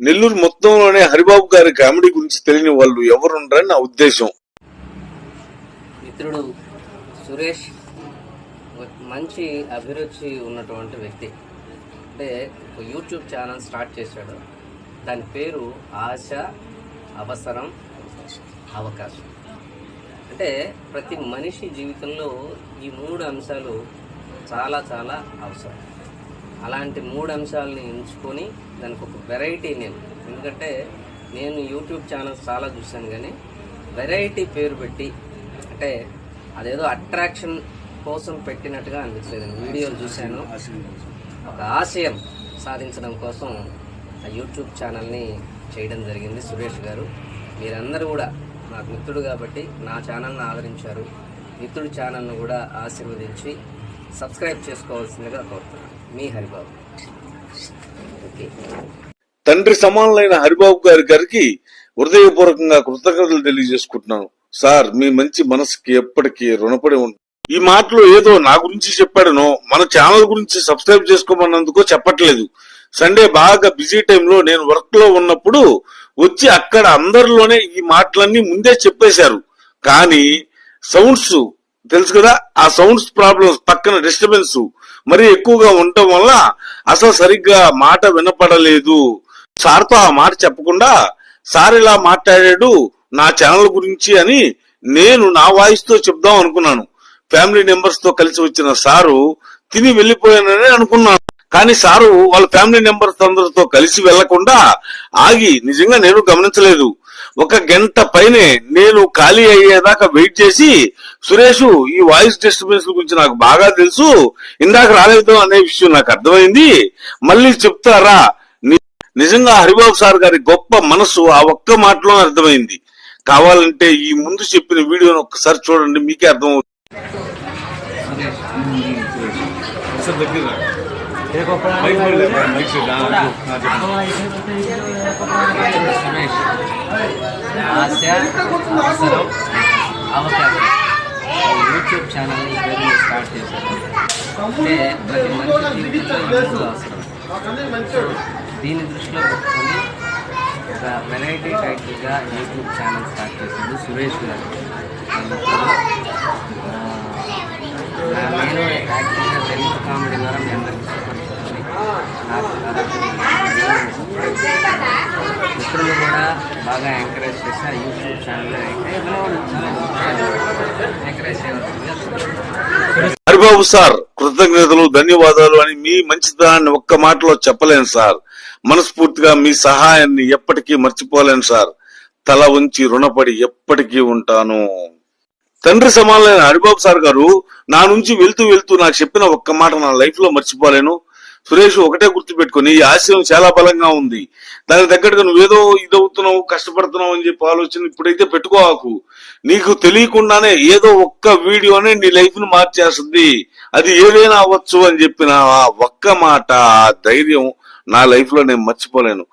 నెల్లూరు మొత్తంలోనే హరిబాబు గారి కామెడీ గురించి తెలియని వాళ్ళు ఎవరుండరని నా ఉద్దేశం. మిత్రుడు సురేష్ మంచి అభిరుచి ఉన్నటువంటి వ్యక్తి. అంటే ఒక యూట్యూబ్ ఛానల్ స్టార్ట్ చేశాడు. దాని పేరు ఆశ అవసరం అవకాశం. అంటే ప్రతి మనిషి జీవితంలో ఈ మూడు అంశాలు చాలా చాలా అవసరం. అలాంటి మూడు అంశాలని ఎంచుకొని దానికి ఒక వెరైటీ నేమ్ ఎందుకంటే నేను యూట్యూబ్ ఛానల్స్ చాలా చూశాను కానీ వెరైటీ పేరు పెట్టి అంటే అదేదో అట్రాక్షన్ కోసం పెట్టినట్టుగా అనిపించలేదు. వీడియోలు చూశాను. ఒక ఆశయం సాధించడం కోసం ఆ యూట్యూబ్ ఛానల్ని చేయడం జరిగింది సురేష్ గారు. మీరందరూ కూడా నాకు మిత్రుడు కాబట్టి నా ఛానల్ని ఆదరించారు. మిత్రుడి ఛానల్ను కూడా ఆశీర్వదించి సబ్స్క్రైబ్ చేసుకోవాల్సిందిగా కోరుతున్నాను. మీ హరిబాబు. ఓకే. తండ్రి సమానులైన హరిబాబు గారి గారికి హృదయపూర్వకంగా కృతజ్ఞతలు తెలియజేసుకుంటున్నాను. సార్ మీ మంచి మనసుకి ఎప్పటికీ రుణపడి ఉంటుంది ఈ మాటలు ఏదో నా గురించి చెప్పాడనో మన ఛానల్ గురించి సబ్స్క్రైబ్ చేసుకోమన్నందుకో చెప్పట్లేదు. సండే బాగా బిజీ టైంలో నేను వర్క్లో ఉన్నప్పుడు వచ్చి అక్కడ అందరిలోనే ఈ మాటలన్నీ ముందే చెప్పేశారు. కానీ సౌండ్స్ తెలుసు కదా ఆ సౌండ్స్ ప్రాబ్లమ్స్ పక్కన డిస్టర్బెన్స్ మరీ ఎక్కువగా ఉండటం వల్ల అసలు సరిగ్గా మాట వినపడలేదు. సార్తో ఆ మాట చెప్పకుండా సార్ ఇలా మాట్లాడాడు నా ఛానల్ గురించి అని నేను నా వాయిస్తో చెప్దాం అనుకున్నాను. ఫ్యామిలీ మెంబర్స్తో కలిసి వచ్చిన సారు తిని వెళ్ళిపోయానని అనుకున్నాను. కానీ సారు వాళ్ళ ఫ్యామిలీ మెంబర్స్ అందరితో కలిసి వెళ్ళకుండా ఆగి నిజంగా నేను గమనించలేదు. ఒక గంట పైనే నేను ఖాళీ అయ్యేదాకా వెయిట్ చేసి సురేష్ ఈ వాయిస్ డిస్టర్బెన్స్ గురించి నాకు బాగా తెలుసు ఇందాక రాలేదు అనే విషయం నాకు అర్థమైంది మళ్ళీ చెప్తారా? నిజంగా హరిబాబు సార్ గారి గొప్ప మనసు ఆ ఒక్క మాటలో అర్థమైంది. కావాలంటే ఈ ముందు చెప్పిన వీడియోను ఒక్కసారి చూడండి మీకే అర్థమవుతుంది. అర్థం సురేష్ ఆశ అవసరం అవకాశం ఈ యూట్యూబ్ ఛానల్ పేరు స్టార్ట్ చేశారు అంటే ప్రతి మనిషి జీవితంలో ఈ మూడు అవసరం దీన్ని దృష్టిలో పెట్టుకొని ఒక వెరైటీ టైటిల్గా యూట్యూబ్ ఛానల్ స్టార్ట్ చేశాడు సురేష్ గారు నా ఆ, నేను యాక్చువల్గా తెలుగు కామెడీ ద్వారా మీ అందరికీ సుపరిచితుడిని. నాకు దాదాపు మిత్రులు కూడా బాగా ఎంకరేజ్ చేసి ఆ YouTube channel encourage Haribabu sir కృతజ్ఞతలు ధన్యవాదాలు అని మీ మంచితనాన్ని ఒక్క మాటలో చెప్పలేను సార్. మనస్ఫూర్తిగా మీ సహాయాన్ని ఎప్పటికీ మర్చిపోలేను సార్. తల ఉంచి రుణపడి ఎప్పటికీ ఉంటాను. తండ్రి సమానమైన హరిబాబు సార్ గారు నా నుంచి వెళ్తూ వెళ్తూ నాకు చెప్పిన ఒక్క మాట నా లైఫ్లో మర్చిపోలేను. సురేష్ ఒకటే గుర్తుపెట్టుకుని ఈ ఆశయం చాలా బలంగా ఉంది. దానికి తగ్గట్టుగా నువ్వేదో ఇదవుతున్నావు కష్టపడుతున్నావు అని చెప్పి ఆలోచన ఇప్పుడైతే పెట్టుకోవాకు. నీకు తెలియకుండానే ఏదో ఒక్క వీడియోనే నీ లైఫ్ను మార్చేస్తుంది. అది ఏదైనా అవ్వచ్చు అని చెప్పిన ఆ ఒక్క మాట ఆ ధైర్యం నా లైఫ్లో నేను మర్చిపోలేను.